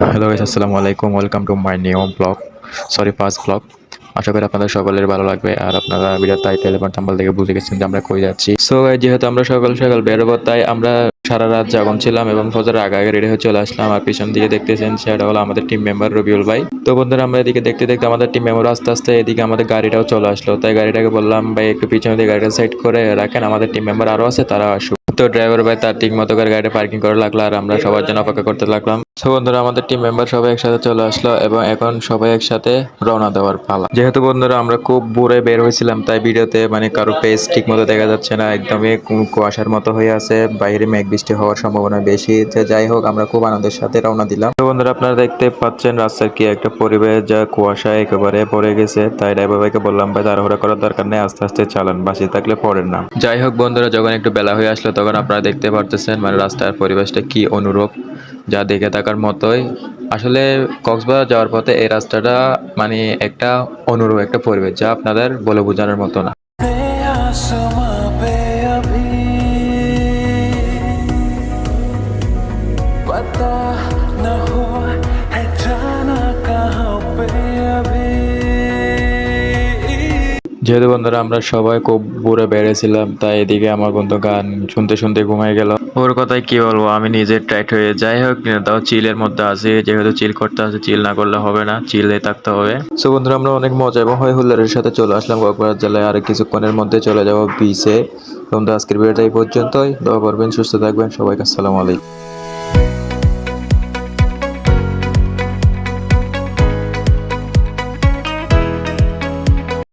Hello guys আসসালামু আলাইকুম welcome to my new blog sorry first blog আশা করি আপনাদের সকলের ভালো লাগবে আর আপনারা ভিডিও টাইটেল এবং থাম্বনেল থেকে বুঝে গেছেন যে আমরা কই যাচ্ছি। সো যেহেতু আমরা সকাল সকাল বেরোবো তাই আমরা সারা রাত জাগন ছিলাম এবং ফজরের আগে আগে রেডি হয়ে চলে আসলাম। আর পিছন দিকে দেখতেছেন সেটা হলো আমাদের টিম মেম্বার রবিউল ভাই। তো বন্ধুরা, আমরা এদিকে দেখতে দেখতে আমাদের টিম মেম্বার আস্তে আস্তে এদিকে আমাদের গাড়িটাও চলে আসলো। তাই গাড়িটাকে বললাম, ভাই, একটু পিছনে দিয়ে গাড়িটা সাইড করে রাখেন। আমাদের টিম মেম্বার আরও আছে, তারা আসুক। তো ড্রাইভার ভাই তার ঠিক মতো করে গাড়িটা পার্কিং করে লাগল আর আমরা সবার জন্য অপেক্ষা করতে লাগলাম। সো বন্ধুরা, আমাদের টিম মেম্বার সবাই একসাথে চলে আসলো এবং এখন সবাই একসাথে রওনা দেওয়ার পালা। যেহেতু বন্ধুরা, আমরা খুব ভোরে বের হয়েছিলাম, তাই ভিডিওতে মানে কারও পেজ ঠিক মতো দেখা যাচ্ছে না। একদমই কুয়াশার মতো হয়ে আছে, বাইরে মেঘ বৃষ্টি হওয়ার সম্ভাবনা বেশি। যে যাই হোক, আমরা খুব আনন্দের সাথে রওনা দিলাম। তো বন্ধুরা, আপনারা দেখতে পাচ্ছেন রাস্তার কি একটা পরিবেশ যা কুয়াশা একেবারে পড়ে গেছে। তাই ড্রাইভার ভাইকে বললাম, ভাই, তাড়াহুড়া করার দরকার নেই, আস্তে আস্তে চালান, বাসি থাকলে পড়েন না। যাই হোক বন্ধুরা, যখন একটু বেলা হয়ে আসলো, তখন আপনারা দেখতে পারতেছেন মানে রাস্তার পরিবেশটা কি অনুরূপ। যা দেখে থাকার মতোই আসলে কক্সবাজার যাওয়ার পথে এই রাস্তাটা মানে একটা অনুরূপ একটা পরিবেশ যা আপনাদের বলে বোঝানোর মতো না आसमां पे अभी पता न हुआ है যেহেতু বন্ধুরা আমরা সবাই খুব বুড়ে বেড়েছিলাম, তাই এদিকে আমার বন্ধু গান শুনতে শুনতে ঘুমাই গেল। ওর কথাই কি বলব, আমি নিজে টাইট হয়ে যাই হোক, তাও চিলের মধ্যে আছি, যেহেতু চিল করতে আছে চিল না করলে হবে না, চিলে থাকতে হবে। সো বন্ধুরা, আমরা অনেক মজা এবং হয় হুল্লারের সাথে চলে আসলাম কক্সবাজার জেলায় আর কিছুক্ষণের মধ্যে চলে যাব বিচে। বন্ধু আজকের ভিডিওটা এই পর্যন্তই। দোয়া করবেন, সুস্থ থাকবেন, সবাইকে আসসালামু আলাইকুম।